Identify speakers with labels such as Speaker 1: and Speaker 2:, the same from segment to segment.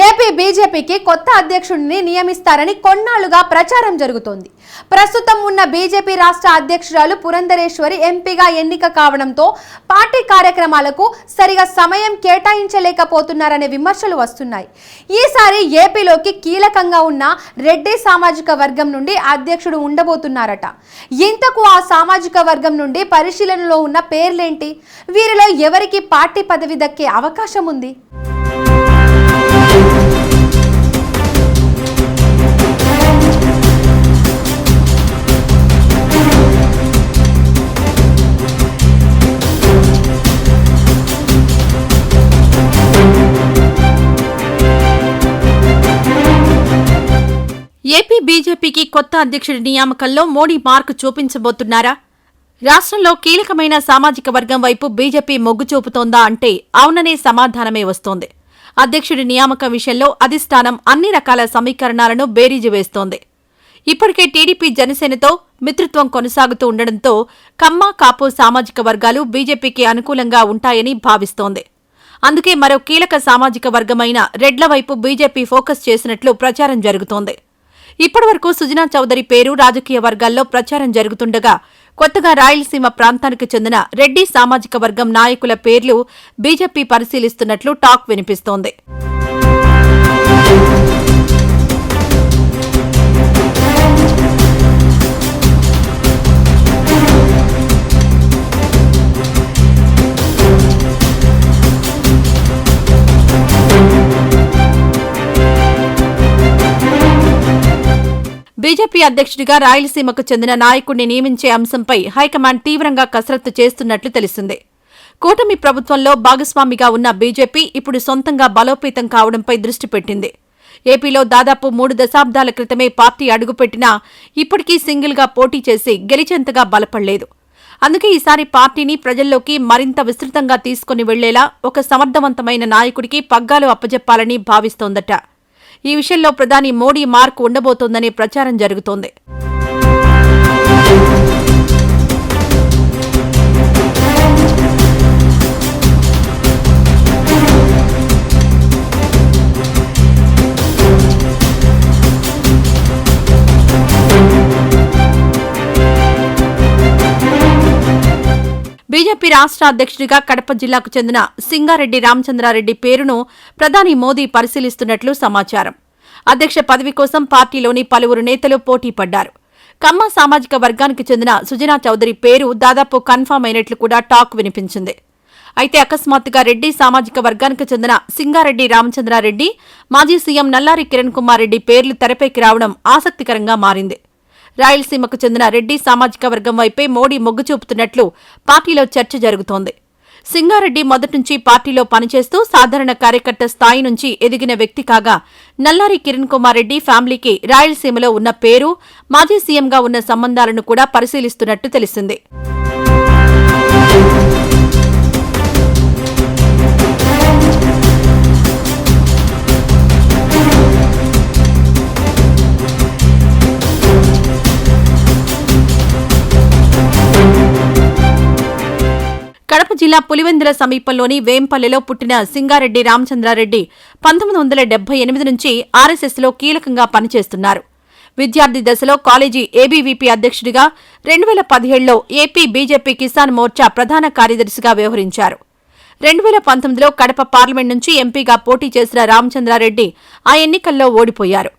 Speaker 1: AP బీజేపీకి కొత్త అధ్యక్షుడిని నియమిస్తారని కొన్నాళ్ళుగా ప్రచారం జరుగుతోంది. ప్రస్తుతం ఉన్న బీజేపీ రాష్ట్ర అధ్యక్షురాలు పురంధరేశ్వరి ఎంపీగా ఎన్నిక కావడంతో పార్టీ కార్యక్రమాలకు సరిగా సమయం కేటాయించలేకపోతున్నారనే విమర్శలు వస్తున్నాయి. ఈసారి ఏపీలోకి కీలకంగా ఉన్న రెడ్డి సామాజిక వర్గం నుండి అధ్యక్షుడు ఉండబోతున్నారట. ఇంతకు ఆ సామాజిక వర్గం నుండి పరిశీలనలో ఉన్న పేర్లేంటి? వీరిలో ఎవరికి పార్టీ పదవి దక్కే అవకాశం ఉంది
Speaker 2: బీజేపీకి కొత్త అధ్యక్షుడి నియామకంలో మోడీ మార్కు చూపించబోతున్నారా? రాష్ట్రంలో కీలకమైన సామాజిక వర్గం వైపు బీజేపీ మొగ్గు చూపుతోందా అంటే అవుననే సమాధానమే వస్తోంది. అధ్యక్షుడి నియామకం విషయంలో అధిష్టానం అన్ని రకాల సమీకరణాలను బేరీజు వేస్తోంది. ఇప్పటికే టీడీపీ జనసేనతో మిత్రత్వం కొనసాగుతూ ఉండడంతో కమ్మ కాపు సామాజిక వర్గాలు బీజేపీకి అనుకూలంగా ఉంటాయని భావిస్తోంది. అందుకే మరో కీలక సామాజిక వర్గమైన రెడ్ల వైపు బీజేపీ ఫోకస్ చేసినట్లు ప్రచారం జరుగుతోంది. ఇప్పటివరకు సుజనా చౌదరి పేరు రాజకీయ వర్గాల్లో ప్రచారం జరుగుతుండగా కొత్తగా రాయలసీమ ప్రాంతానికి చెందిన రెడ్డి సామాజిక వర్గం నాయకుల పేర్లు బీజేపీ పరిశీలిస్తున్నట్లు టాక్ వినిపిస్తోంది. బీజేపీ అధ్యక్షుడిగా రాయలసీమకు చెందిన నాయకుడిని నియమించే అంశంపై హైకమాండ్ తీవ్రంగా కసరత్తు చేస్తున్నట్లు తెలిసింది. కూటమి ప్రభుత్వంలో భాగస్వామిగా ఉన్న బీజేపీ ఇప్పుడు సొంతంగా బలోపేతం కావడంపై దృష్టి పెట్టింది. ఏపీలో దాదాపు మూడు దశాబ్దాల క్రితమే పార్టీ అడుగుపెట్టినా ఇప్పటికీ సింగిల్గా పోటీ చేసి గెలిచేంతగా బలపడలేదు. అందుకే ఈసారి పార్టీని ప్రజల్లోకి మరింత విస్తృతంగా తీసుకుని వెళ్ళేలా ఒక సమర్థవంతమైన నాయకుడికి పగ్గాలు అప్పజెప్పాలని భావిస్తోందట. ఈ విషయంలో ప్రధాని మోడీ మార్క్ ఉండబోతోందనే ప్రచారం జరుగుతోంది. టీడీపీ రాష్ట్ర అధ్యక్షుడిగా కడప జిల్లాకు చెందిన సింగారెడ్డి రామచంద్రారెడ్డి పేరును ప్రధాని మోదీ పరిశీలిస్తున్నట్లు సమాచారం. అధ్యక్ష పదవి కోసం పార్టీలోని పలువురు నేతలు పోటీ పడ్డారు. కమ్మ సామాజిక వర్గానికి చెందిన సుజనా చౌదరి పేరు దాదాపు కన్ఫామ్ అయినట్లు కూడా టాక్ వినిపించింది. అయితే అకస్మాత్తుగా రెడ్డి సామాజిక వర్గానికి చెందిన సింగారెడ్డి రామచంద్రారెడ్డి మాజీ సీఎం నల్లారి కిరణ్ కుమార్ రెడ్డి పేర్లు తెరపైకి రావడం ఆసక్తికరంగా మారింది. రాయలసీమకు చెందిన రెడ్డి సామాజిక వర్గం వైపే మోడీ మొగ్గు చూపుతున్నట్లు పార్టీలో చర్చ జరుగుతోంది. సింగారెడ్డి మొదటి పార్టీలో పనిచేస్తూ సాధారణ కార్యకర్త స్థాయి నుంచి ఎదిగిన వ్యక్తి కాగా నల్లారి కిరణ్ కుమార్ రెడ్డి ఫ్యామిలీకి రాయలసీమలో ఉన్న పేరు మాజీ సీఎంగా ఉన్న సంబంధాలను కూడా పరిశీలిస్తున్నట్టు తెలిసింది. జిల్లా పులివెందుల సమీపంలోని వేంపల్లెలో పుట్టిన సింగారెడ్డి రామచంద్రారెడ్డి పంతొమ్మిది వందల డెబ్బై ఎనిమిది నుంచి ఆర్ఎస్ఎస్లో కీలకంగా పనిచేస్తున్నారు. విద్యార్థి దశలో కాలేజీ ఏబీవీపీ అధ్యక్షుడిగా రెండు వేల పదిహేడులో ఏపీ బీజేపీ కిసాన్ మోర్చా ప్రధాన కార్యదర్శిగా వ్యవహరించారు. రెండు వేల పంతొమ్మిదిలో కడప పార్లమెంట్ నుంచి ఎంపీగా పోటీ చేసిన రామచంద్రారెడ్డి ఆ ఎన్నికల్లో ఓడిపోయారు.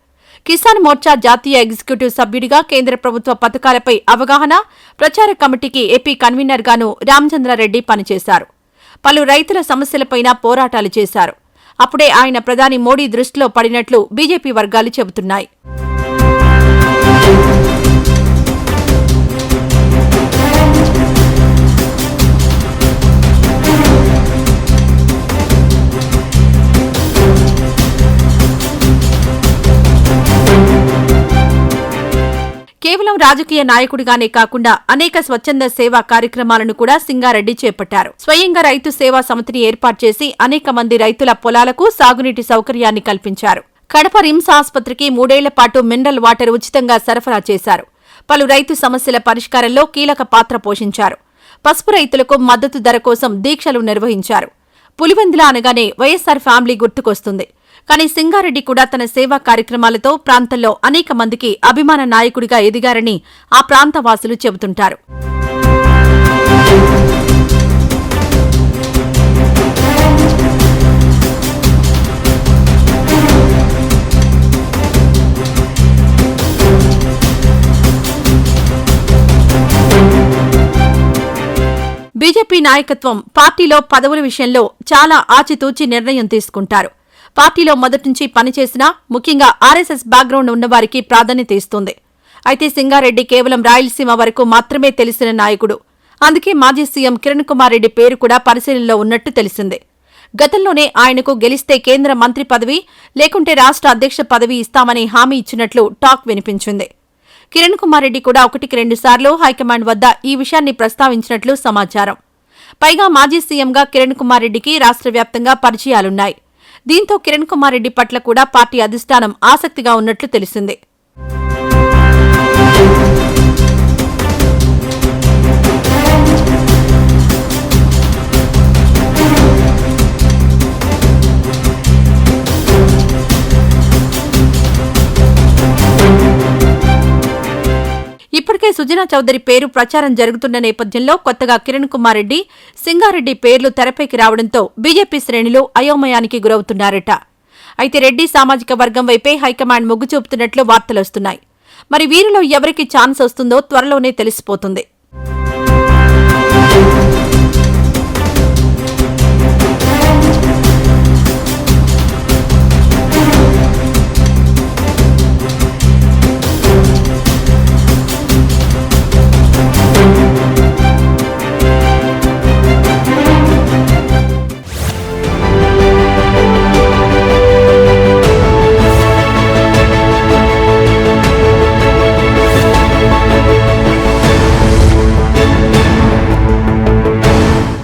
Speaker 2: కిసాన్ మోర్చా జాతీయ ఎగ్జిక్యూటివ్ సభ్యుడిగా కేంద్ర ప్రభుత్వ పథకాలపై అవగాహన ప్రచార కమిటీకి ఏపీ కన్వీనర్గాను రామచంద్రారెడ్డి పనిచేశారు. పలు రైతుల సమస్యలపైన పోరాటాలు చేశారు. అప్పుడే ఆయన ప్రధాని మోడీ దృష్టిలో పడినట్లు బీజేపీ వర్గాలు చెబుతున్నాయి. రాజకీయ నాయకుడిగానే కాకుండా అనేక స్వచ్ఛంద సేవా కార్యక్రమాలను కూడా సింగారెడ్డి చేపట్టారు. స్వయంగా రైతు సేవా సమితిని ఏర్పాటు చేసి అనేక మంది రైతుల పొలాలకు సాగునీటి సౌకర్యాన్ని కల్పించారు. కడప రిమ్స్ ఆసుపత్రికి మూడేళ్ళ పాటు మినరల్ వాటర్ ఉచితంగా సరఫరా చేశారు. పలు రైతు సమస్యల పరిష్కారంలో కీలక పాత్ర పోషించారు. పసుపు రైతులకు మద్దతు ధర కోసం దీక్షలు నిర్వహించారు. పులివెందుల అనగానే వైఎస్సార్ ఫ్యామిలీ గుర్తుకొస్తుంది. కానీ సింగారెడ్డి కూడా తన సేవా కార్యక్రమాలతో ప్రాంతంలో అనేక మందికి అభిమాన నాయకుడిగా ఎదిగారని ఆ ప్రాంత వాసులు చెబుతుంటారు. బీజేపీ నాయకత్వం పార్టీలో పదవుల విషయంలో చాలా ఆచితూచి నిర్ణయం తీసుకుంటారు. పార్టీలో మొదటి నుంచి పనిచేసినా ముఖ్యంగా ఆర్ఎస్ఎస్ బ్యాక్గ్రౌండ్ ఉన్నవారికి ప్రాధాన్యత ఇస్తుంది. అయితే సింగారెడ్డి కేవలం రాయలసీమ వరకు మాత్రమే తెలిసిన నాయకుడు. అందుకే మాజీ సీఎం కిరణ్ కుమార్ రెడ్డి పేరు కూడా పరిశీలనలో ఉన్నట్టు తెలిసిందే. గతంలోనే ఆయనకు గెలిస్తే కేంద్ర మంత్రి పదవి లేకుంటే రాష్ట్ర అధ్యక్ష పదవి ఇస్తామని హామీ ఇచ్చినట్లు టాక్ వినిపించింది. కిరణ్ కుమార్ రెడ్డి కూడా ఒకటికి రెండుసార్లు హైకమాండ్ వద్ద ఈ విషయాన్ని ప్రస్తావించినట్లు సమాచారం. పైగా మాజీ సీఎంగా కిరణ్ కుమార్ రెడ్డికి రాష్ట్ర వ్యాప్తంగా పరిచయాలున్నాయి. దీంతో కిరణ్ కుమార్ రెడ్డి పట్ల కూడా పార్టీ అధిష్టానం ఆసక్తిగా ఉన్నట్లు తెలిసింది. సుజనా చౌదరి పేరు ప్రచారం జరుగుతున్న నేపథ్యంలో కొత్తగా కిరణ్ కుమార్ రెడ్డి సింగారెడ్డి పేర్లు తెరపైకి రావడంతో బీజేపీ శ్రేణులు అయోమయానికి గురవుతున్నారట. అయితే రెడ్డి సామాజిక వర్గం వైపే హైకమాండ్ మొగ్గు చూపుతున్నట్లు వార్తలొస్తున్నాయి మరి వీరిలో ఎవరికి ఛాన్స్ వస్తుందో త్వరలోనే తెలిసిపోతుంది.